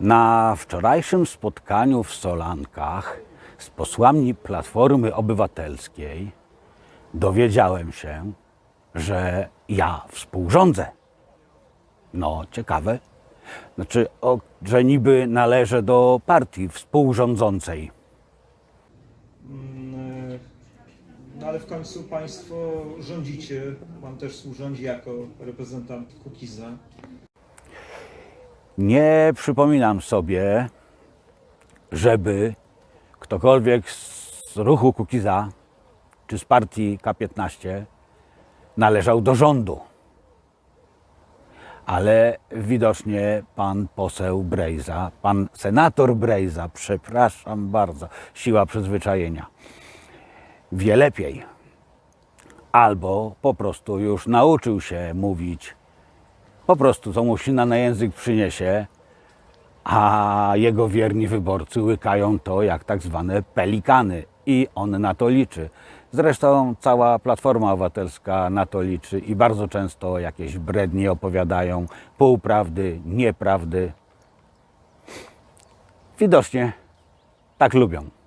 Na wczorajszym spotkaniu w Solankach z posłami Platformy Obywatelskiej dowiedziałem się, że ja współrządzę. No, ciekawe. Znaczy, o, że niby należę do partii współrządzącej. Mm, No ale w końcu Państwo rządzicie, Pan też współrządzi jako reprezentant Kukiza. Nie przypominam sobie, żeby ktokolwiek z ruchu Kukiza czy z partii K15 należał do rządu. Ale widocznie pan poseł Brejza, pan senator Brejza, przepraszam bardzo, siła przyzwyczajenia, wie lepiej. Albo po prostu już nauczył się mówić po prostu co mu na język przyniesie, a jego wierni wyborcy łykają to jak tak zwane pelikany i on na to liczy. Zresztą cała Platforma Obywatelska na to liczy i bardzo często jakieś brednie opowiadają, półprawdy, nieprawdy. Widocznie tak lubią.